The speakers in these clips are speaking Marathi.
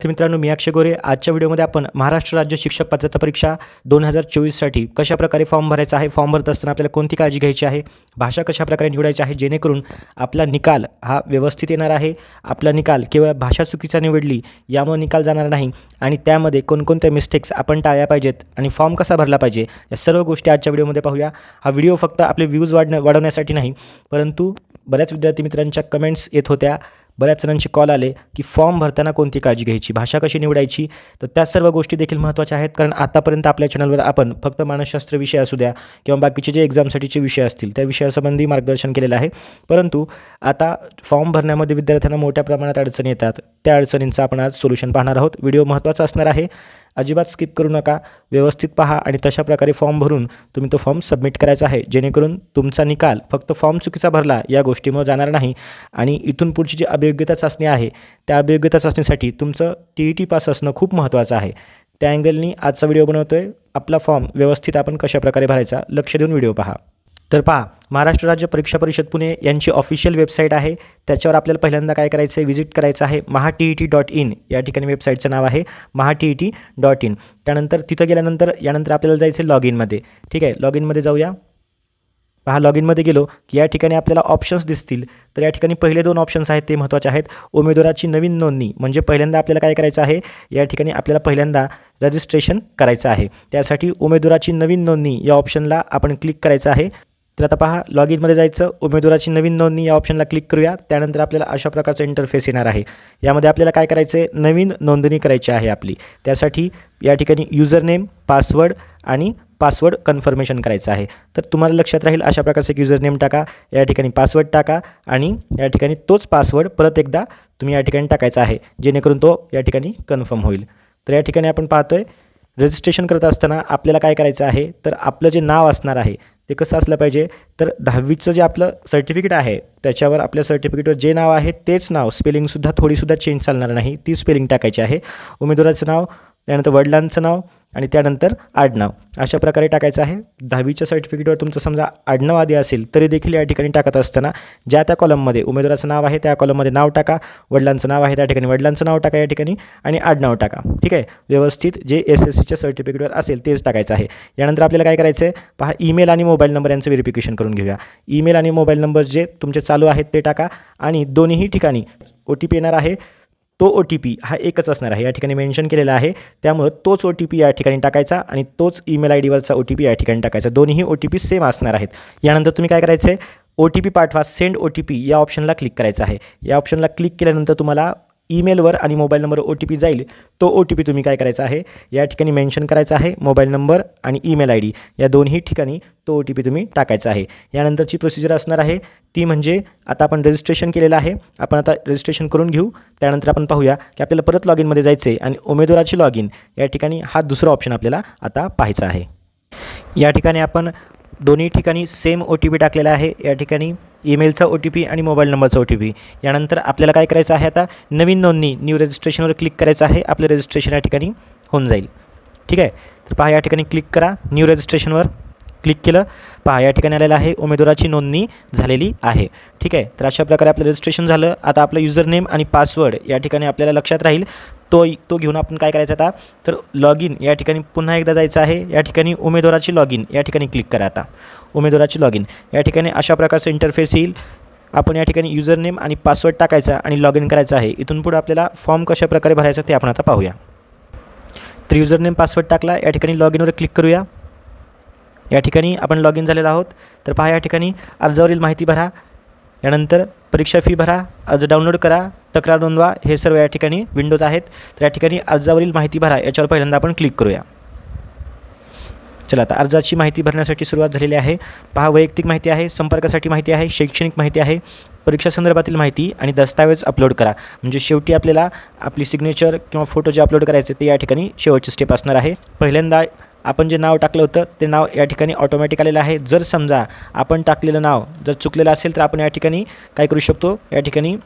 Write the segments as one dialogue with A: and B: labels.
A: तर मित्रांनो मी अक्षय गोरे आजच्या व्हिडिओमध्ये आपण महाराष्ट्र राज्य शिक्षक पात्रता परीक्षा दोन हजार चोवीससाठी कशाप्रकारे फॉर्म भरायचा आहे फॉर्म भरत असताना आपल्याला कोणती काळजी घ्यायची आहे भाषा कशाप्रकारे निवडायची आहे जेणेकरून आपला निकाल हा व्यवस्थित येणार आहे आपला निकाल केवळ भाषा चुकीचा निवडली यामुळे निकाल जाणार नाही आणि त्यामध्ये कोणकोणत्या मिस्टेक्स आपण टाळल्या पाहिजेत आणि फॉर्म कसा भरला पाहिजे या सर्व गोष्टी आजच्या व्हिडिओमध्ये पाहूया. हा व्हिडिओ फक्त आपले व्ह्यूज वाढण्या वाढवण्यासाठी नाही परंतु बऱ्याच विद्यार्थी मित्रांच्या कमेंट्स येत होत्या. बऱ्याच जणांचे कॉल आले की फॉर्म भरताना कोणती काळजी घ्यायची? भाषा कशी निवडायची? तर त्या सर्व गोष्टी देखील महत्त्वाच्या आहेत. कारण आतापर्यंत आपल्या चॅनलवर आपण फक्त मानसशास्त्र विषय असू द्या किंवा बाकीचे जे एक्झामसाठीचे विषय असतील त्या विषयासंबंधी मार्गदर्शन केलेलं आहे. परंतु आता फॉर्म भरण्यामध्ये विद्यार्थ्यांना मोठ्या प्रमाणात अडचणी येतात. त्या अडचणींचं आपण आज सोल्युशन पाहणार आहोत. व्हिडिओ महत्त्वाचा असणार आहे. अजिबात स्किप करू नका. व्यवस्थित पहा आणि तशा प्रकारे फॉर्म भरून तुम्ही तो फॉर्म सबमिट करायचा आहे. जेणेकरून तुमचा निकाल फक्त फॉर्म चुकीचा भरला या गोष्टीमुळे जाणार नाही. आणि इथून पुढची जी अभियोग्यता चाचणी आहे त्या अभियोग्यता चाचणीसाठी तुमचं टी ई टी पास असणं खूप महत्त्वाचं आहे. त्या अँगलनी आजचा व्हिडिओ बनवतो आहे आपला फॉर्म व्यवस्थित आपण कशाप्रकारे भरायचा लक्ष देऊन व्हिडिओ पहा. तर पहा महाराष्ट्र राज्य परीक्षा परिषद पुणे यांची ऑफिशियल वेबसाईट आहे. त्याच्यावर आपल्याला पहिल्यांदा काय करायचं आहे व्हिजिट करायचं आहे. Maha T E T dot in या ठिकाणी वेबसाईटचं नाव आहे Maha T E T dot in. त्यानंतर तिथं गेल्यानंतर यानंतर आपल्याला जायचं आहे लॉग इनमध्ये ठीक आहे लॉग इनमध्ये जाऊया. पहा लॉग इनमध्ये गेलो की या ठिकाणी आपल्याला ऑप्शन्स दिसतील. तर या ठिकाणी पहिले दोन ऑप्शन्स आहेत ते महत्त्वाचे आहेत. उमेदवाराची नवीन नोंदणी म्हणजे पहिल्यांदा आपल्याला काय करायचं आहे या ठिकाणी आपल्याला पहिल्यांदा रजिस्ट्रेशन करायचं आहे. त्यासाठी उमेदवाराची नवीन नोंदणी या ऑप्शनला आपण क्लिक करायचं आहे. तर आता पहा लॉग इनमध्ये जायचं. उमेदवाराची नवीन नोंदणी या ऑप्शनला क्लिक करूया. त्यानंतर आपल्याला अशा प्रकारचं इंटरफेस येणार आहे. यामध्ये आपल्याला काय करायचं आहे नवीन नोंदणी करायची आहे आपली. त्यासाठी या ठिकाणी युजर नेम पासवर्ड आणि पासवर्ड कन्फर्मेशन करायचं आहे. तर तुम्हाला लक्षात राहील अशा प्रकारचं एक युजर नेम टाका. या ठिकाणी पासवर्ड टाका आणि या ठिकाणी तोच पासवर्ड परत एकदा तुम्ही या ठिकाणी टाकायचा आहे जेणेकरून तो या ठिकाणी कन्फर्म होईल. तर या ठिकाणी आपण पाहतो आहे रजिस्ट्रेशन करत असताना आपल्याला काय करायचं आहे? तर आपलं जे नाव असणार आहे ते कसं असलं पाहिजे? तर दहावीचं जे आपलं सर्टिफिकेट आहे त्याच्यावर आपल्या सर्टिफिकेटवर जे नाव आहे तेच नाव स्पेलिंगसुद्धा थोडीसुद्धा चेंज चालणार नाही ती स्पेलिंग टाकायची आहे. उमेदवाराचं नाव त्यानंतर वडिलांचं नाव आणि त्यानंतर आडनाव. अशा प्रकारे टाकायचं आहे. दहावीच्या सर्टिफिकेटवर तुमचं समजा आडनाव आधी असेल तरी देखील या ठिकाणी टाकत असताना ज्या त्या कॉलममध्ये उमेदवाराचं नाव आहे त्या कॉलममध्ये नाव टाका. वडिलांचं नाव आहे त्या ठिकाणी वडिलांचं नाव टाका या ठिकाणी आणि आडनाव टाका. ठीक आहे? व्यवस्थित जे एस एस सीच्या सर्टिफिकेटवर असेल तेच टाकायचं आहे. यानंतर आपल्याला काय करायचं आहे? पहा ईमेल आणि मोबाईल नंबर यांचं व्हेरिफिकेशन करून घेऊया. ईमेल आणि मोबाईल नंबर जे तुमचे चालू आहेत ते टाका. आणि दोन्ही ठिकाणी ओ टी पी येणार आहे. तो ओ टी पी हा एकच असणार आहे. या ठिकाणी मेन्शन केलेला आहे. त्यामुळं तोच ओ टी पी या ठिकाणी टाकायचा आणि तोच ईमेल आय डीवरचा ओ टी पी या ठिकाणी टाकायचा. दोन्ही ओ टी पी सेम असणार आहेत. यानंतर तुम्ही काय करायचं आहे ओ टी पी पाठवा सेंड ओ टी पी या ऑप्शनला क्लिक करायचं आहे. या ऑप्शनला क्लिक केल्यानंतर तुम्हाला ईमेलवर आणि mobile number O T P जाईल. तो ओ टी पी तुम्ही काय करायचा आहे? या ठिकाणी मेन्शन करायचा आहे मोबाईल नंबर आणि ईमेल आय डी. या दोन्ही ठिकाणी तो ओ टी पी तुम्ही टाकायचा आहे. यानंतरची प्रोसिजर असणार आहे. ती म्हणजे आता आपण रजिस्ट्रेशन केलेलं आहे. आपण आता रजिस्ट्रेशन करून घेऊ. त्यानंतर आपण पाहूया की आपल्याला परत लॉग इनमध्ये जायचं आहे आणि उमेदवाराची लॉग इन या ठिकाणी हा दुसरा ऑप्शन आपल्याला आता पाहायचा आहे. या ठिकाणी आपण दोन्ही ठिकाणी सेम ओ टी पी टाकलेला आहे. या ठिकाणी ईमेलचा ओ टी पी आणि मोबाईल नंबरचा ओ टी पी यानंतर आपल्याला काय करायचं आहे आता? नवीन नोंदणी न्यू रजिस्ट्रेशनवर क्लिक करायचं आहे. आपलं रजिस्ट्रेशन या ठिकाणी होऊन जाईल. ठीक आहे? तर पहा या ठिकाणी क्लिक करा. न्यू रजिस्ट्रेशनवर क्लिक केलं. पहा या ठिकाणी आलेलं आहे. उमेदवाराची नोंदणी झालेली आहे. ठीक आहे? तर अशा प्रकारे आपलं रजिस्ट्रेशन झालं. आता आपलं युजर नेम आणि पासवर्ड या ठिकाणी आपल्याला लक्षात राहील. तो तो घेऊन आपण काय करायचं आता? तर लॉग इन या ठिकाणी पुन्हा एकदा जायचं आहे. या ठिकाणी उमेदवाराची लॉग इन या ठिकाणी क्लिक करा आता. उमेदवाराची लॉग इन या ठिकाणी अशा प्रकारचं इंटरफेस येईल. आपण या ठिकाणी युजर नेम आणि पासवर्ड टाकायचा आणि लॉग इन करायचं आहे. इथून पुढे आपल्याला फॉर्म कशा प्रकारे भरायचा ते आपण आता पाहूया. तर युजर नेम पासवर्ड टाकला. या ठिकाणी लॉग इनवर क्लिक करूया. या ठिकाणी आपण लॉग इन झालेलो आहोत. तर पहा या ठिकाणी अर्जावरील माहिती भरा. यानंतर परीक्षा फी भरा. अर्ज डाउनलोड करा. तक्रार नोंदवा. हे सर्व या ठिकाणी विंडोज आहेत. तर या ठिकाणी अर्जावरील माहिती भरा. याच्यावर पहिल्यांदा आपण क्लिक करूया. चला आता अर्जाची माहिती भरण्यासाठी सुरुवात झालेली आहे. पहा वैयक्तिक माहिती आहे संपर्कासाठी माहिती आहे शैक्षणिक माहिती आहे. परीक्षा संदर्भातील माहिती आणि दस्तावेज अपलोड करा. म्हणजे शेवटी आपल्याला आपली सिग्नेचर किंवा फोटो जे अपलोड करायचे ते या ठिकाणी शेवटची स्टेप असणार आहे. पहिल्यांदा आपण जे नाव टाकलं होतं ते नाव या ठिकाणी ऑटोमॅटिक आलेलं आहे. जर समजा आपण टाकलेलं नाव जर चुकलेलं असेल तर आपण या ठिकाणी काय करू शकतो? या ठिकाणी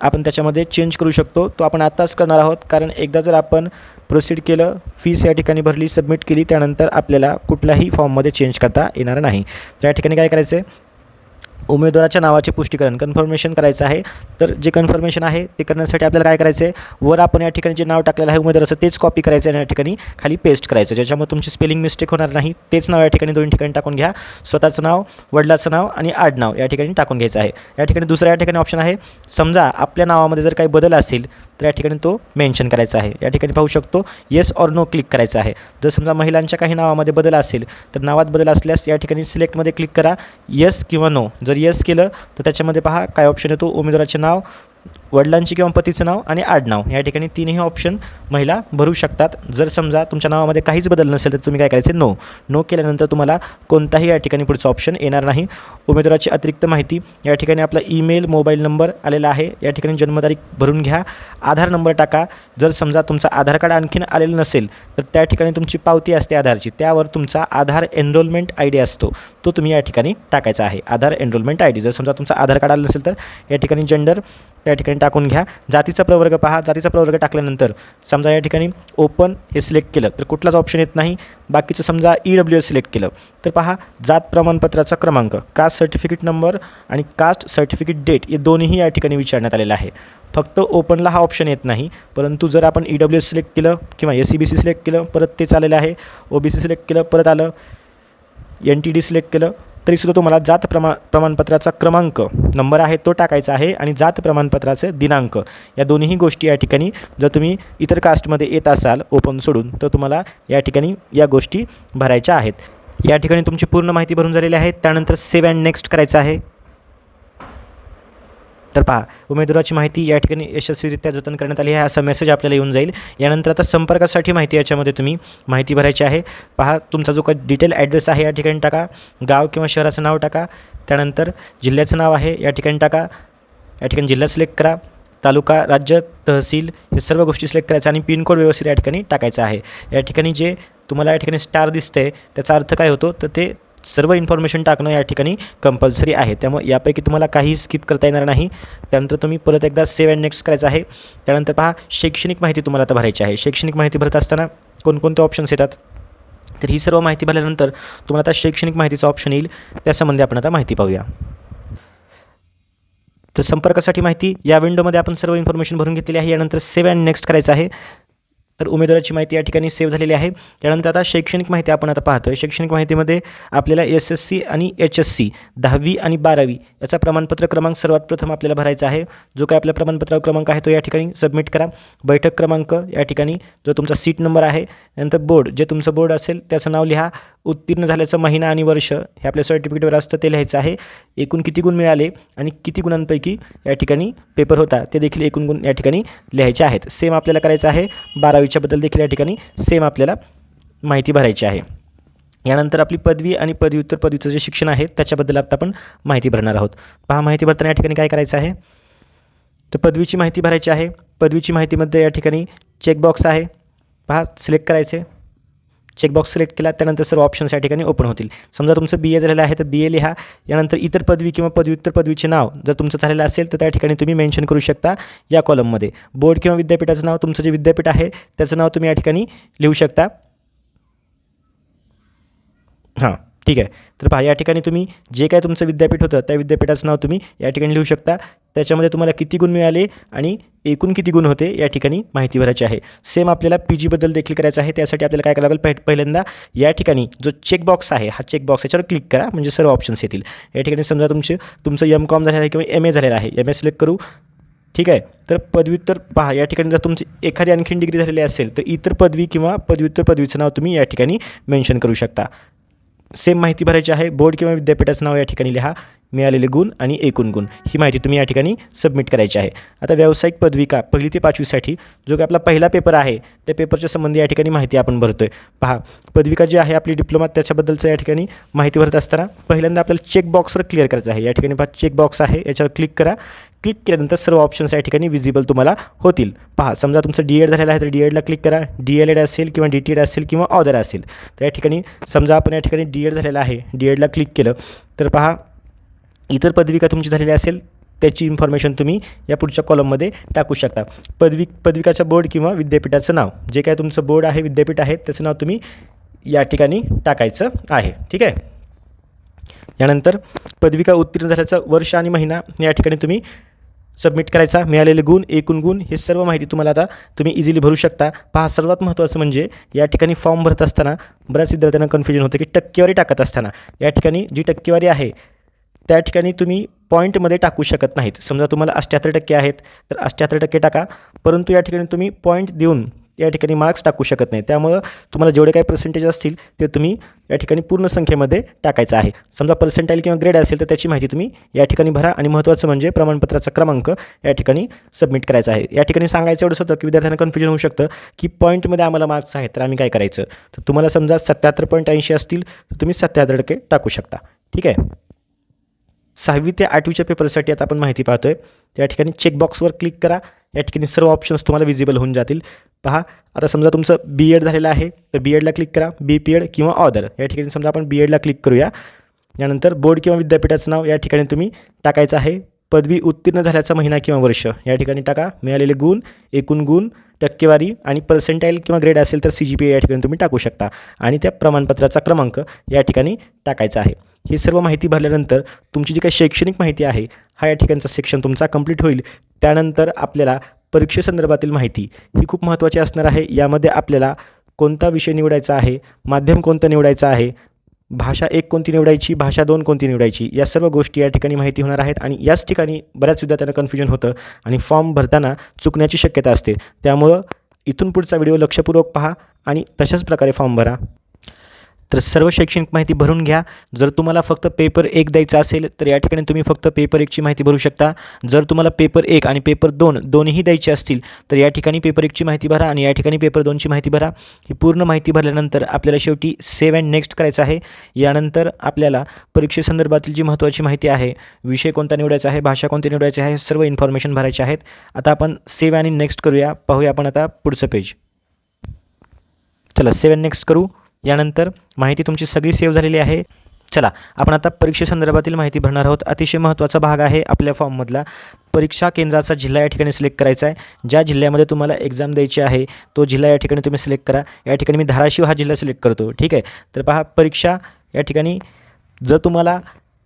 A: आपण त्याच्यामध्ये चेंज करू शकतो. तो आपण आत्ताच करणार आहोत. कारण एकदा जर आपण प्रोसीड केलं फीस या ठिकाणी भरली सबमिट केली त्यानंतर आपल्याला कुठल्याही फॉर्ममध्ये चेंज करता येणार नाही. त्या ठिकाणी काय करायचं आहे उमेदवाराच्या नावाचे पुष्टीकरण कन्फर्मेशन करायचं आहे. तर जे कन्फर्मेशन आहे ते करण्यासाठी आपल्याला काय करायचं आहे वर आपण या ठिकाणी जे नाव टाकलेलं आहे उमेदवाराचं तेच कॉपी करायचं आणि या ठिकाणी खाली पेस्ट करायचं ज्याच्यामुळे तुमची स्पेलिंग मिस्टेक होणार नाही. तेच नाव या ठिकाणी दोन ठिकाणी टाकून घ्या. स्वतःचं नाव वडिलाचं नाव आणि आडनाव या ठिकाणी टाकून घ्यायचं आहे. या ठिकाणी दुसऱ्या या ठिकाणी ऑप्शन आहे. समजा आपल्या नावामध्ये जर काही बदल असेल तर या ठिकाणी तो मेन्शन करायचा आहे. या ठिकाणी पाहू शकतो येस ऑर नो क्लिक करायचं आहे. जर समजा महिलांच्या काही नावामध्ये बदल असेल तर नावात बदल असल्यास या ठिकाणी सिलेक्टमध्ये क्लिक करा येस किंवा नो जर येस केलं तर त्याच्यामध्ये पहा काय ऑप्शन येतो उमेदवाराचे नाव वडिलांची किंवा पतीचं नाव आणि आडनाव या ठिकाणी तीनही ऑप्शन महिला भरू शकतात. जर समजा तुमच्या नावामध्ये काहीच बदल नसेल तर तुम्ही काय करायचे? नो नो केल्यानंतर तुम्हाला कोणताही या ठिकाणी पुढचं ऑप्शन येणार नाही. उमेदवाराची अतिरिक्त माहिती या ठिकाणी आपला ईमेल मोबाईल नंबर आलेला आहे. या ठिकाणी जन्मतारीख भरून घ्या. आधार नंबर टाका. जर समजा तुमचा आधार कार्ड आणखीन आलेलं नसेल तर त्या ठिकाणी तुमची पावती असते आधारची. त्यावर तुमचा आधार एनरोलमेंट आय डी असतो. तो तुम्ही या ठिकाणी टाकायचा आहे. आधार एनरोलमेंट आय डी जर समजा तुमचा आधार कार्ड आलं नसेल तर या ठिकाणी जेंडर त्या ठिकाणी टाकून घ्या. जातीचा प्रवर्ग पहा. जातीचा प्रवर्ग टाकल्यानंतर समजा या ठिकाणी ओपन हे सिलेक्ट केलं तर कुठलाच ऑप्शन येत नाही. बाकीचं समजा ई डब्ल्यू एस सिलेक्ट केलं. तर पहा जात प्रमाणपत्राचा क्रमांक कास्ट सर्टिफिकेट नंबर आणि कास्ट सर्टिफिकेट डेट हे दोन्ही या ठिकाणी विचारण्यात आलेलं आहे. फक्त ओपनला हा ऑप्शन येत नाही. परंतु जर आपण ई डब्ल्यू एस सिलेक्ट केलं किंवा S C B C select केलं परत तेच आलेलं आहे. ओ बी सी सिलेक्ट केलं परत आलं. एन टी डी सिलेक्ट केलं तरीसुद्धा तुम्हाला जात प्रमा प्रमाणपत्राचा क्रमांक नंबर आहे तो टाकायचा आहे आणि जात प्रमाणपत्राचे दिनांक या दोन्ही गोष्टी या ठिकाणी जर तुम्ही इतर कास्टमध्ये येत असाल ओपन सोडून तर तुम्हाला या ठिकाणी या गोष्टी भरायच्या आहेत. या ठिकाणी तुमची पूर्ण माहिती भरून झालेली आहे. त्यानंतर सेव्ह अँड नेक्स्ट करायचं आहे. तर पहा उमेदवाराची माहिती या ठिकाणी यशस्वीरित्या जतन करण्यात आली आहे. असा मेसेज आपल्याला येऊन जाईल. यानंतर आता संपर्कासाठी माहिती याच्यामध्ये तुम्ही माहिती भरायची आहे. पहा तुमचा जो काही डिटेल ॲड्रेस आहे या ठिकाणी टाका. गाव किंवा शहराचं नाव टाका. त्यानंतर जिल्ह्याचं नाव आहे या ठिकाणी टाका. या ठिकाणी जिल्हा सिलेक्ट करा. तालुका राज्य तहसील हे सर्व गोष्टी सिलेक्ट करायचं आणि पिनकोड व्यवस्थित या ठिकाणी टाकायचा आहे. या ठिकाणी जे तुम्हाला या ठिकाणी स्टार दिसतंय त्याचा अर्थ काय होतो? तर ते सर्व इन्फॉर्मेशन टाकणं या ठिकाणी कंपल्सरी आहे. त्यामुळे यापैकी तुम्हाला काही स्किप करता येणार नाही. त्यानंतर तुम्ही परत एकदा सेव्ह अँड नेक्स्ट करायचं आहे. त्यानंतर पहा शैक्षणिक माहिती तुम्हाला आता भरायची आहे. शैक्षणिक माहिती भरत असताना कोणकोणते ऑप्शन्स येतात? तर ही सर्व माहिती भरल्यानंतर तुम्हाला आता शैक्षणिक माहितीचा ऑप्शन येईल. त्यासंबंधी आपण आता माहिती पाहूया. तर संपर्कासाठी माहिती या विंडोमध्ये आपण सर्व इन्फॉर्मेशन भरून घेतलेली आहे. यानंतर सेव्ह अँड नेक्स्ट करायचं आहे. तर उमेदवाराची माहिती या ठिकाणी सेव्ह झालेली आहे. त्यानंतर आता शैक्षणिक माहिती आपण आता पाहतो आहे शैक्षणिक माहितीमध्ये आपल्याला एस एस सी आणि एच एस सी दहावी आणि बारावी याचा प्रमाणपत्र क्रमांक सर्वात प्रथम आपल्याला भरायचा आहे. जो काय आपला प्रमाणपत्र क्रमांक आहे तो या ठिकाणी सबमिट करा. बैठक क्रमांक या ठिकाणी जो तुमचा सीट नंबर आहे. नंतर बोर्ड जे तुमचं बोर्ड असेल त्याचं नाव लिहा. उत्तीर्ण झाल्याचं महिना आणि वर्ष हे आपल्या सर्टिफिकेटवर असतं ते लिहायचं आहे. एकूण किती गुण मिळाले आणि किती गुणांपैकी या ठिकाणी पेपर होता ते देखील एकूण गुण या ठिकाणी लिहायचे आहेत. सेम आपल्याला करायचं आहे. बारावी बारावीच्याबद्दल देखील या ठिकाणी सेम आपल्याला माहिती भरायची आहे. यानंतर आपली पदवी आणि पदव्युत्तर पदवीचं जे शिक्षण आहे त्याच्याबद्दल आता आपण माहिती भरणार आहोत. पहा माहिती भरताना या ठिकाणी काय करायचं आहे? तर पदवीची माहिती भरायची आहे. पदवीची माहितीमध्ये या ठिकाणी चेकबॉक्स आहे. पहा सिलेक्ट करायचे. चेकबॉक्स सिलेक्ट केला त्यानंतर सर्व ऑप्शन्स या ठिकाणी ओपन होतील. समजा तुमचं बी ए झालेलं आहे तर बी ए लिहा. यानंतर इतर पदवी किंवा पदव्युत्तर पदवीचे नाव जर तुमचं झालेलं असेल तर त्या ठिकाणी तुम्ही मेन्शन करू शकता या कॉलममध्ये बोर्ड किंवा विद्यापीठाचं नाव तुमचं जे विद्यापीठ आहे त्याचं नाव तुम्ही या ठिकाणी लिहू शकता. हां ठीक आहे. तर पहा या ठिकाणी तुम्ही जे काय तुमचं विद्यापीठ होतं त्या विद्यापीठाचं नाव तुम्ही या ठिकाणी लिहू शकता. त्याच्यामध्ये तुम्हाला किती गुण मिळाले आणि एकूण किती गुण होते या ठिकाणी माहिती भरायची आहे. सेम आपल्याला पी जीबद्दल देखील करायचं आहे. त्यासाठी आपल्याला काय करावं लागेल? पहि पहिल्यांदा या ठिकाणी जो चेकबॉक्स आहे हा चेकबॉक्स याच्यावर क्लिक करा. म्हणजे सर्व ऑप्शन्स येतील. या ठिकाणी समजा तुमचे तुमचं एम कॉम झालेलं आहे किंवा एम ए झालेलं आहे. एम ए सिलेक्ट करू. ठीक आहे? तर पदव्युत्तर पहा. या ठिकाणी जर तुमची एखादी आणखीन डिग्री झालेली असेल तर इतर पदवी किंवा पदव्युत्तर पदवीचं नाव तुम्ही या ठिकाणी मेन्शन करू शकता. सेम माहिती भरायची आहे. बोर्ड किंवा विद्यापीठाचं नाव या ठिकाणी लिहा. मिळालेले गुण आणि एकूण गुण. ही माहिती तुम्ही या ठिकाणी सबमिट करायची आहे. आता व्यावसायिक पदविका पहिली ते पाचवीसाठी जो काही आपला पहिला पेपर आहे त्या पेपरच्या संबंधी या ठिकाणी माहिती आपण भरतो आहे पहा पदविका जी आहे आपली डिप्लोमा त्याच्याबद्दलचं या ठिकाणी माहिती भरत असताना पहिल्यांदा आपल्याला चेक बॉक्सवर क्लिअर करायचं आहे. या ठिकाणी पहा चेक बॉक्स आहे. याच्यावर क्लिक करा. क्लिक केल्यानंतर सर्व ऑप्शन्स या ठिकाणी विजिबल तुम्हाला होतील. पहा समजा तुमचं डी एड झालेलं आहे तर डी एडला क्लिक करा. डी एल एड असेल किंवा डी टी एड असेल किंवा ऑदर असेल. तर या ठिकाणी समजा आपण या ठिकाणी डी एड झालेलं आहे डी एडला क्लिक केलं तर पहा इतर पदविका तुमची झालेली असेल त्याची इन्फॉर्मेशन तुम्ही या पुढच्या कॉलममध्ये टाकू शकता. पदवी पदविकाचं बोर्ड किंवा विद्यापीठाचं नाव. जे काय तुमचं बोर्ड आहे विद्यापीठ आहे त्याचं नाव तुम्ही या ठिकाणी टाकायचं आहे. ठीक आहे? यानंतर पदविका उत्तीर्ण झाल्याचं वर्ष आणि महिना या ठिकाणी तुम्ही सबमिट करायचा मिळालेले गुण एकूण गुण हे सर्व माहिती तुम्हाला आता तुम्ही इझिली भरू शकता. पहा सर्वात महत्त्वाचं म्हणजे या ठिकाणी फॉर्म भरत असताना बऱ्याच विद्यार्थ्यांना कन्फ्युजन होतं की टक्केवारी टाकत असताना. या ठिकाणी जी टक्केवारी आहे त्या ठिकाणी तुम्ही पॉईंटमध्ये टाकू शकत नाहीत. समजा तुम्हाला अष्ट्याहत्तर टक्के आहेत तर अष्ट्याहत्तर टक्के टाका. परंतु या ठिकाणी तुम्ही पॉईंट देऊन या ठिकाणी मार्क्स टाकू शकत नाही. त्यामुळं तुम्हाला जेवढे काही पर्सेंटेज असतील ते तुम्ही या ठिकाणी पूर्ण संख्येमध्ये टाकायचं आहे. समजा पर्सेंटाईल किंवा ग्रेड असेल तर त्याची माहिती तुम्ही या ठिकाणी भरा आणि महत्त्वाचं म्हणजे प्रमाणपत्राचा क्रमांक या ठिकाणी सबमिट करायचा आहे. या ठिकाणी सांगायचं एवढंच होतं की विद्यार्थ्यांना कन्फ्युजन होऊ शकतं की पॉईंटमध्ये आम्हाला मार्क्स आहेत तर आम्ही काय करायचं? तर तुम्हाला समजा सत्याहत्तर पॉईंट ऐंशी असतील तर तुम्ही सत्याहत्तर टक्के टाकू शकता. ठीक आहे? सहावी ते आठवीच्या पेपरसाठी आता आपण माहिती पाहतोय. त्या ठिकाणी चेकबॉक्सवर क्लिक करा. या ठिकाणी सर्व ऑप्शन्स तुम्हाला विजिबल होऊन जातील. पहा. आता समजा तुमचं बी एड झालेलं आहे तर बी एडला क्लिक करा. बी पी एड किंवा ऑदर या ठिकाणी समजा आपण बी एडला क्लिक करूया. यानंतर बोर्ड किंवा विद्यापीठाचं नाव या ठिकाणी तुम्ही टाकायचं आहे. पदवी उत्तीर्ण झाल्याचा महिना किंवा वर्ष. या ठिकाणी टाका. मिळालेले गुण एकूण गुण टक्केवारी आणि पर्सेंटाईल किंवा ग्रेड असेल तर सी जी पी या ठिकाणी तुम्ही टाकू शकता. आणि त्या प्रमाणपत्राचा क्रमांक या ठिकाणी टाकायचा आहे. ही सर्व माहिती भरल्यानंतर तुमची जी काही शैक्षणिक माहिती आहे हा या ठिकाणचा सेक्शन तुमचा कंप्लीट होईल. त्यानंतर आपल्याला परीक्षेसंदर्भातील माहिती ही खूप महत्त्वाची असणार आहे. यामध्ये आपल्याला कोणता विषय निवडायचा आहे माध्यम कोणतं निवडायचं आहे भाषा एक कोणती निवडायची भाषा दोन कोणती निवडायची या सर्व गोष्टी या ठिकाणी माहिती होणार आहेत आणि याच ठिकाणी बऱ्याच विद्यार्थ्यांना कन्फ्युजन होतं आणि फॉर्म भरताना चुकण्याची शक्यता असते. त्यामुळं इथून पुढचा व्हिडिओ लक्षपूर्वक पहा आणि तशाच प्रकारे फॉर्म भरा. तर सर्व शैक्षणिक माहिती भरून घ्या. जर तुम्हाला फक्त पेपर एक द्यायचा असेल तर या ठिकाणी तुम्ही फक्त पेपर एकची माहिती भरू शकता. जर तुम्हाला पेपर एक आणि पेपर दोन दोन्ही द्यायचे असतील तर या ठिकाणी पेपर एकची माहिती भरा आणि या ठिकाणी पेपर दोनची माहिती भरा. ही पूर्ण माहिती भरल्यानंतर आपल्याला शेवटी सेव्ह अँड नेक्स्ट करायचं आहे. यानंतर आपल्याला परीक्षेसंदर्भातील जी महत्त्वाची माहिती आहे विषय कोणता निवडायचा आहे भाषा कोणती निवडायची आहे सर्व इन्फॉर्मेशन भरायचे आहेत. आता आपण सेव्ह आणि नेक्स्ट करूया. पाहूया आपण आता पुढचं पेज चला सेव्ह नेक्स्ट करू. यानंतर माहिती तुमची सगळी सेव्ह झालेली आहे. चला आपण आता परीक्षेसंदर्भातील माहिती भरणार आहोत. अतिशय महत्त्वाचा भाग आहे आपल्या फॉर्ममधला परीक्षा केंद्राचा जिल्हा या ठिकाणी सिलेक्ट करायचा आहे. ज्या जिल्ह्यामध्ये तुम्हाला एक्झाम द्यायची आहे तो जिल्हा या ठिकाणी तुम्ही सिलेक्ट करा. या ठिकाणी मी धाराशिव हा जिल्हा सिलेक्ट करतो. ठीक आहे? तर पहा परीक्षा या ठिकाणी जर तुम्हाला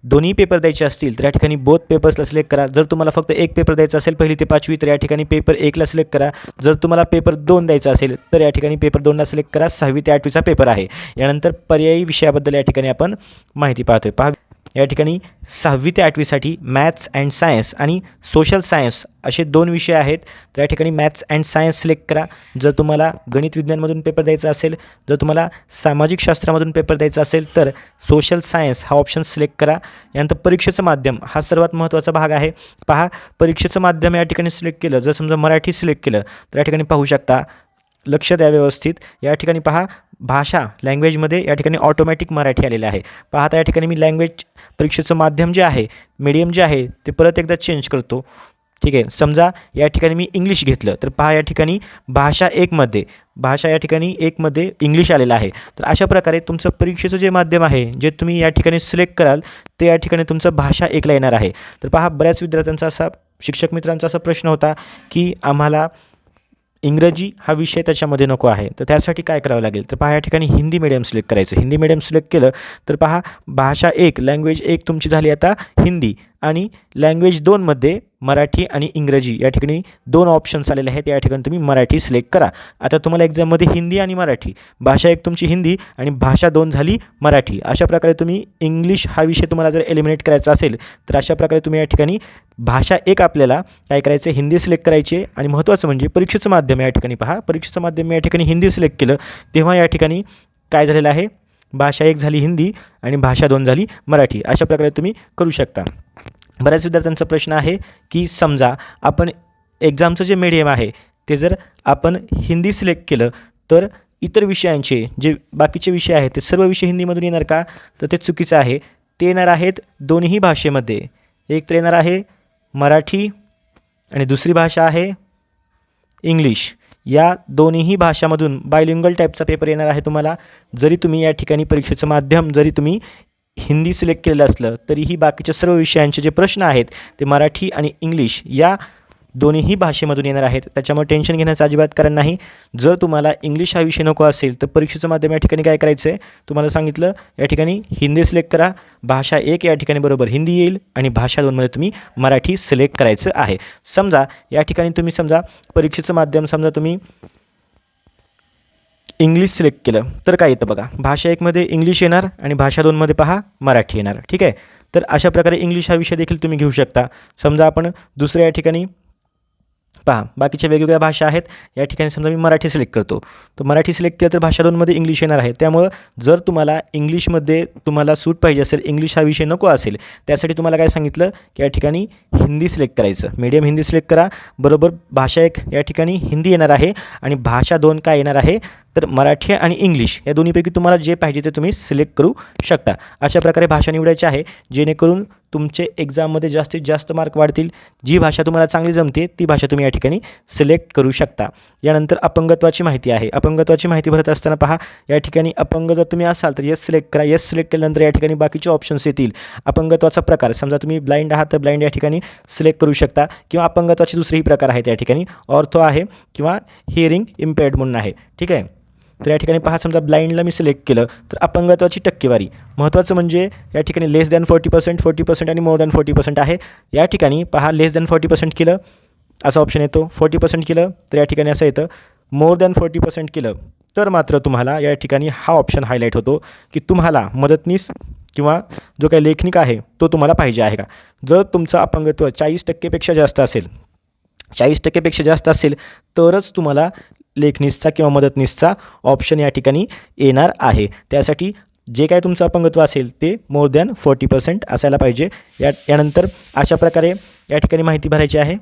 A: दोन्ही पेपर द्यायचे असतील तर या ठिकाणी बोथ पेपर्सला सिलेक्ट करा. जर तुम्हाला फक्त एक पेपर द्यायचा असेल पहिली ते पाचवी तर या ठिकाणी पेपर एकला सिलेक्ट करा. जर तुम्हाला पेपर दोन द्यायचा असेल तर या ठिकाणी पेपर दोनला सिलेक्ट करा. सहावी ते आठवीचा पेपर आहे. यानंतर पर्यायी विषयाबद्दल या ठिकाणी आपण माहिती पाहतोय. पहा या ठिकाणी सहावी ते आठवीसाठी मॅथ्स अँड सायन्स आणि सोशल सायन्स असे दोन विषय आहेत. तर या ठिकाणी मॅथ्स अँड सायन्स सिलेक्ट करा. जर तुम्हाला गणित विज्ञानमधून पेपर द्यायचा असेल जर तुम्हाला सामाजिक शास्त्रामधून पेपर द्यायचा असेल तर सोशल सायन्स हा ऑप्शन सिलेक्ट करा. यानंतर परीक्षेचं माध्यम हा सर्वात महत्त्वाचा भाग आहे. पहा परीक्षेचं माध्यम या ठिकाणी सिलेक्ट केलं. जर समजा मराठी सिलेक्ट केलं तर या ठिकाणी पाहू शकता लक्ष द्या व्यवस्थित. या ठिकाणी पहा भाषा लँग्वेजमध्ये या ठिकाणी ऑटोमॅटिक मराठी आलेलं आहे. पाहता या ठिकाणी मी लँग्वेज परीक्षेचं माध्यम जे आहे मीडियम जे आहे ते परत एकदा चेंज करतो. ठीक आहे समजा या ठिकाणी मी इंग्लिश घेतलं तर पहा या ठिकाणी भाषा एकमध्ये भाषा या ठिकाणी एकमध्ये इंग्लिश आलेलं आहे. तर अशा प्रकारे तुमचं परीक्षेचं जे माध्यम आहे जे तुम्ही या ठिकाणी सिलेक्ट कराल ते या ठिकाणी तुमचं भाषा एकला येणार आहे. तर पहा बऱ्याच विद्यार्थ्यांचा असा शिक्षक मित्रांचा असा प्रश्न होता की आम्हाला इंग्रजी हा विषय त्याच्यामध्ये नको आहे. तर त्यासाठी काय करावं लागेल? तर पहा या ठिकाणी हिंदी मिडियम सिलेक्ट करायचं. हिंदी मिडियम सिलेक्ट केलं तर पहा भाषा एक लँग्वेज एक तुमची झाली आता हिंदी. आणि लँग्वेज दोनमध्ये मराठी आणि इंग्रजी या ठिकाणी दोन ऑप्शन्स आलेले आहेत. या ठिकाणी तुम्ही मराठी सिलेक्ट करा. आता तुम्हाला एक्झाममध्ये हिंदी आणि मराठी भाषा एक तुमची हिंदी आणि भाषा दोन झाली मराठी. अशा प्रकारे तुम्ही इंग्लिश हा विषय तुम्हाला जर एलिमिनेट करायचा असेल तर अशा प्रकारे तुम्ही या ठिकाणी भाषा एक आपल्याला काय करायचं? हिंदी सिलेक्ट करायचे आणि महत्त्वाचं म्हणजे परीक्षेचं माध्यम या ठिकाणी पहा. परीक्षेचं माध्यम या ठिकाणी हिंदी सिलेक्ट केलं तेव्हा या ठिकाणी काय झालेलं आहे? भाषा एक झाली हिंदी आणि भाषा दोन झाली मराठी. अशा प्रकारे तुम्ही करू शकता. बऱ्याच विद्यार्थ्यांचा प्रश्न आहे की समजा आपण एक्झामचं जे मीडियम आहे ते जर आपण हिंदी सिलेक्ट केलं तर इतर विषयांचे जे बाकीचे विषय आहेत ते सर्व विषय हिंदीमधून येणार का? तर ते चुकीचं आहे. ते येणार आहेत दोन्ही भाषेमध्ये. एक तर येणार आहे मराठी आणि दुसरी भाषा आहे इंग्लिश. या दोन्हीही भाषामधून बायलिंगल टाईपचा पेपर येणार आहे तुम्हाला. जरी तुम्ही या ठिकाणी परीक्षेचं माध्यम जरी तुम्ही हिंदी सिलेक्ट केलेलं असलं तरीही बाकीच्या सर्व विषयांचे जे प्रश्न आहेत ते मराठी आणि इंग्लिश या दोन्हीही भाषेमधून येणार आहेत. त्याच्यामुळे टेन्शन घेण्याचं अजिबात कारण नाही. जर तुम्हाला इंग्लिश हा विषय नको असेल तर परीक्षेचं माध्यम या ठिकाणी काय करायचं आहे? तुम्हाला सांगितलं या ठिकाणी हिंदी सिलेक्ट करा. भाषा एक या ठिकाणी बरोबर हिंदी येईल आणि भाषा दोनमध्ये तुम्ही मराठी सिलेक्ट करायचं आहे. समजा या ठिकाणी तुम्ही समजा परीक्षेचं माध्यम समजा तुम्ही इंग्लिश सिलेक्ट केलं तर काय येतं बघा? भाषा एकमध्ये इंग्लिश येणार आणि भाषा दोनमध्ये पहा मराठी येणार. ठीक आहे? तर अशा प्रकारे इंग्लिश हा विषय देखील तुम्ही घेऊ शकता. समजा आपण दुसऱ्या या ठिकाणी पहा बाकीच्या वेगवेगळ्या भाषा आहेत. या ठिकाणी समजा मी मराठी सिलेक्ट करतो. तर मराठी सिलेक्ट केलं तर भाषा दोनमध्ये इंग्लिश येणार आहे. त्यामुळं जर तुम्हाला इंग्लिशमध्ये तुम्हाला सूट पाहिजे असेल इंग्लिश हा विषय नको असेल त्यासाठी तुम्हाला काय सांगितलं? की या ठिकाणी हिंदी सिलेक्ट करायचं. मीडियम हिंदी सिलेक्ट करा. बरोबर भाषा एक या ठिकाणी हिंदी येणार आहे आणि भाषा दोन काय येणार आहे? तर मराठी आणि इंग्लिश या दोन्हीपैकी तुम्हाला जे पाहिजे ते तुम्ही सिलेक्ट करू शकता. अशा प्रकारे भाषा निवडायची आहे जेणेकरून तुमचे एक्झाममध्ये जास्तीत जास्त मार्क वाढतील. जी भाषा तुम्हाला चांगली जमते ती भाषा तुम्ही या ठिकाणी सिलेक्ट करू शकता. यानंतर अपंगत्वाची माहिती आहे. अपंगत्वाची माहिती भरत असताना पहा या ठिकाणी अपंग जर तुम्ही असाल तर येस सिलेक्ट करा. येस सिलेक्ट केल्यानंतर या ठिकाणी बाकीचे ऑप्शन्स येतील. अपंगत्वाचा प्रकार समजा तुम्ही ब्लाइंड आहात तर ब्लाइंड या ठिकाणी सिलेक्ट करू शकता किंवा अपंगत्वाचे दुसरेही प्रकार आहेत या ठिकाणी. ऑर्थो आहे किंवा हिअरिंग इम्पेअर्ड म्हणून आहे. ठीक आहे? तर या ठिकाणी पहा समजा ब्लाइंडला मी सिलेक्ट केलं तर अपंगत्वाची टक्केवारी. महत्त्वाचं म्हणजे या ठिकाणी less than forty percent forty percent आणि मोर दॅन फोर्टी पर्सेंट आहे. या ठिकाणी पहा लेस दॅन फोर्टी पर्सेंट केलं असं ऑप्शन येतो. फोर्टी पर्सेंट केलं तर या ठिकाणी असं येतं मोर दॅन फोर्टी पर्सेंट केलं तर मात्र तुम्हाला या ठिकाणी हा ऑप्शन हायलाईट होतो की तुम्हाला मदतनीस किंवा जो काही लेखनिक आहे तो तुम्हाला पाहिजे आहे का? जर तुमचं अपंगत्व चाळीस टक्केपेक्षा जास्त असेल चाळीस टक्केपेक्षा जास्त असेल तरच तुम्हाला लेखनीसचा किंवा मदतनीसचा ऑप्शन या ठिकाणी येणार आहे. त्यासाठी जे काय तुमचं अपंगत्व असेल ते मोर दॅन फोर्टी पर्सेंट असायला पाहिजे. या यानंतर अशा प्रकारे या ठिकाणी माहिती भरायची आहे.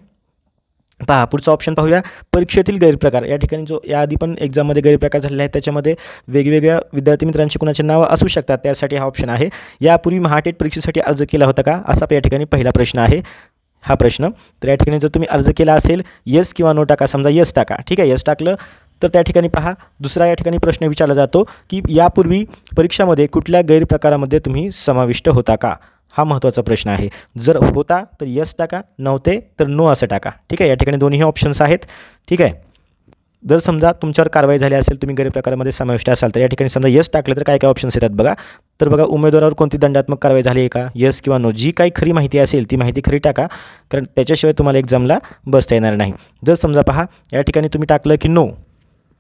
A: पहा पुढचा ऑप्शन पाहूया. परीक्षेतील गैरप्रकार. या ठिकाणी जो याआधी पण एक्झाममध्ये गैरप्रकार झालेला आहे त्याच्यामध्ये वेगवेगळ्या विद्यार्थी मित्रांची कुणाचे नावं असू शकतात. त्यासाठी हा ऑप्शन आहे. यापूर्वी महाटेट परीक्षेसाठी अर्ज केला होता का? असा या ठिकाणी पहिला प्रश्न आहे. हा प्रश्न. तर या ठिकाणी जर तुम्ही अर्ज केला असेल येस किंवा नो टाका समजा येस टाका. ठीक आहे येस टाकलं तर त्या ठिकाणी पहा दुसरा या ठिकाणी प्रश्न विचारला जातो की यापूर्वी परीक्षामध्ये कुठल्या गैरप्रकारामध्ये तुम्ही समाविष्ट होता का? हा महत्त्वाचा प्रश्न आहे. जर होता तर यस टाका नव्हते तर नो असं टाका. ठीक आहे या ठिकाणी दोन्ही ऑप्शन्स आहेत. ठीक आहे. जर समजा तुमच्यावर कारवाई झाली असेल तुम्ही गैरप्रकारामध्ये समाविष्ट असाल तर या ठिकाणी समजा यस टाकलं तर काय काय ऑप्शन्स येतात बघा. तर बघा उमेदवारावर कोणती दंडात्मक कारवाई झाली आहे का? यस किंवा नो जी काही खरी माहिती असेल ती माहिती खरी टाका कारण त्याच्याशिवाय तुम्हाला एक्झामला बसता येणार नाही. जर समजा पहा या ठिकाणी तुम्ही टाकलं की नो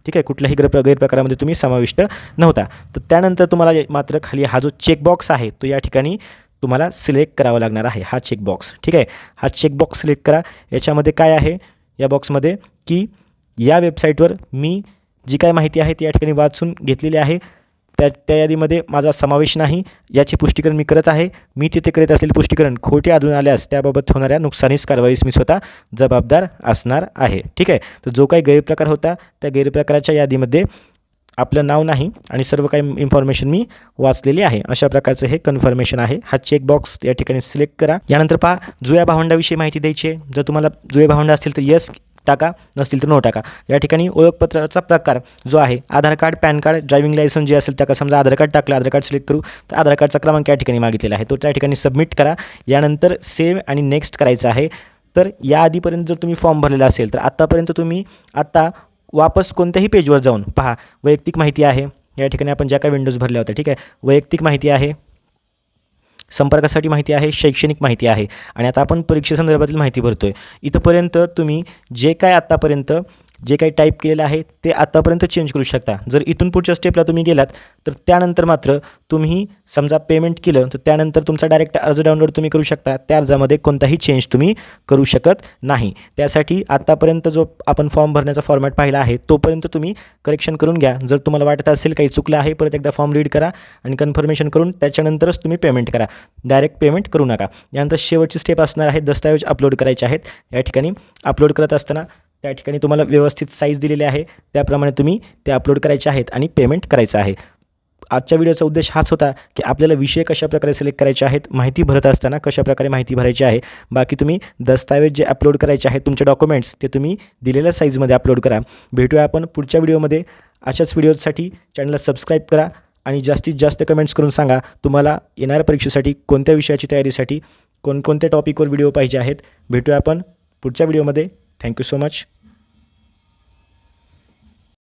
A: ठीक आहे कुठल्याही गैर गैरप्रकारामध्ये तुम्ही समाविष्ट नव्हता. तर त्यानंतर तुम्हाला मात्र खाली हा जो चेकबॉक्स आहे तो या ठिकाणी तुम्हाला सिलेक्ट करावा लागणार आहे हा चेकबॉक्स ठीक आहे? हा चेकबॉक्स सिलेक्ट करा. याच्यामध्ये काय आहे? या बॉक्समध्ये की या वेबसाईटवर मी जी काय माहिती आहे ती या ठिकाणी वाचून घेतलेली आहे. त्या त्या यादीमध्ये माझा समावेश नाही. याचे पुष्टीकरण मी करत आहे. मी तिथे करीत असलेले पुष्टीकरण खोटे आढळून आल्यास त्याबाबत होणाऱ्या नुकसानीस कारवाईस मी स्वतः जबाबदार असणार आहे. ठीक आहे? तर जो काही गैरप्रकार होता त्या गैरप्रकाराच्या यादीमध्ये आपलं नाव नाही आणि सर्व काही इन्फॉर्मेशन मी वाचलेली आहे. अशा प्रकारचं हे कन्फर्मेशन आहे. हा चेकबॉक्स या ठिकाणी सिलेक्ट करा. यानंतर पहा जुया भावंडाविषयी माहिती द्यायची आहे. जर तुम्हाला जुळे भावंड असतील तर येस टाका नसतील तर नो टाका. या ठिकाणी ओळखपत्राचा प्रकार जो आहे Aadhaar card PAN card driving licence जे असेल त्या समजा आधार कार्ड टाकलं आधार कार्ड सिलेक्ट करू तर आधार कार्डचा क्रमांक या ठिकाणी मागितलेला आहे. तो त्या ठिकाणी सबमिट करा. यानंतर सेव्ह आणि नेक्स्ट करायचं आहे. तर या आधीपर्यंत जर तुम्ही फॉर्म भरलेला असेल तर आत्तापर्यंत तुम्ही आत्ता वापस कोणत्याही पेजवर जाऊन पहा. वैयक्तिक माहिती आहे. या ठिकाणी आपण ज्या काही विंडोज भरल्या होत्या ठीक आहे. वैयक्तिक माहिती आहे. संपर्कासाठी माहिती आहे शैक्षणिक माहिती आहे आणि आता आपण परीक्षेसंदर्भातील माहिती भरतो आहे इथंपर्यंत तुम्ही जे काय आत्तापर्यंत जे काही टाईप केलेलं आहे ते आत्तापर्यंत चेंज करू शकता. जर इथून पुढच्या स्टेपला तुम्ही गेलात तर त्यानंतर मात्र तुम्ही समजा पेमेंट केलं तर त्यानंतर तुमचा डायरेक्ट अर्ज डाउनलोड तुम्ही करू शकता. त्या अर्जामध्ये कोणताही चेंज तुम्ही करू शकत नाही. त्यासाठी आत्तापर्यंत जो आपण फॉर्म भरण्याचा फॉर्मॅट पाहिला आहे तोपर्यंत तुम्ही करेक्शन करून घ्या. जर तुम्हाला वाटत असेल काही चुकलं आहे परत एकदा फॉर्म रीड करा आणि कन्फर्मेशन करून त्याच्यानंतरच तुम्ही पेमेंट करा. डायरेक्ट पेमेंट करू नका. यानंतर शेवटची स्टेप असणार आहे दस्तऐवज अपलोड करायचे आहेत. या ठिकाणी अपलोड करत असताना त्या ठिकाणी तुम्हाला व्यवस्थित साईज दिलेली आहे. त्याप्रमाणे तुम्ही ते अपलोड करायचे आहेत आणि पेमेंट करायचं आहे. आजच्या व्हिडिओचा उद्देश हाच होता की आपल्याला विषय कशाप्रकारे सिलेक्ट करायचे आहेत माहिती भरत असताना कशाप्रकारे माहिती भरायची आहे. बाकी तुम्ही दस्तावेज जे अपलोड करायचे आहेत तुमचे डॉक्युमेंट्स ते तुम्ही दिलेल्या साईजमध्ये अपलोड करा. भेटूया आपण पुढच्या व्हिडिओमध्ये अशाच व्हिडिओसाठी चॅनलला सबस्क्राईब करा आणि जास्तीत जास्त कमेंट्स करून सांगा तुम्हाला येणाऱ्या परीक्षेसाठी कोणत्या विषयाची तयारीसाठी कोणकोणत्या टॉपिकवर व्हिडिओ पाहिजे आहेत. भेटूया आपण पुढच्या व्हिडिओमध्ये Thank you so much.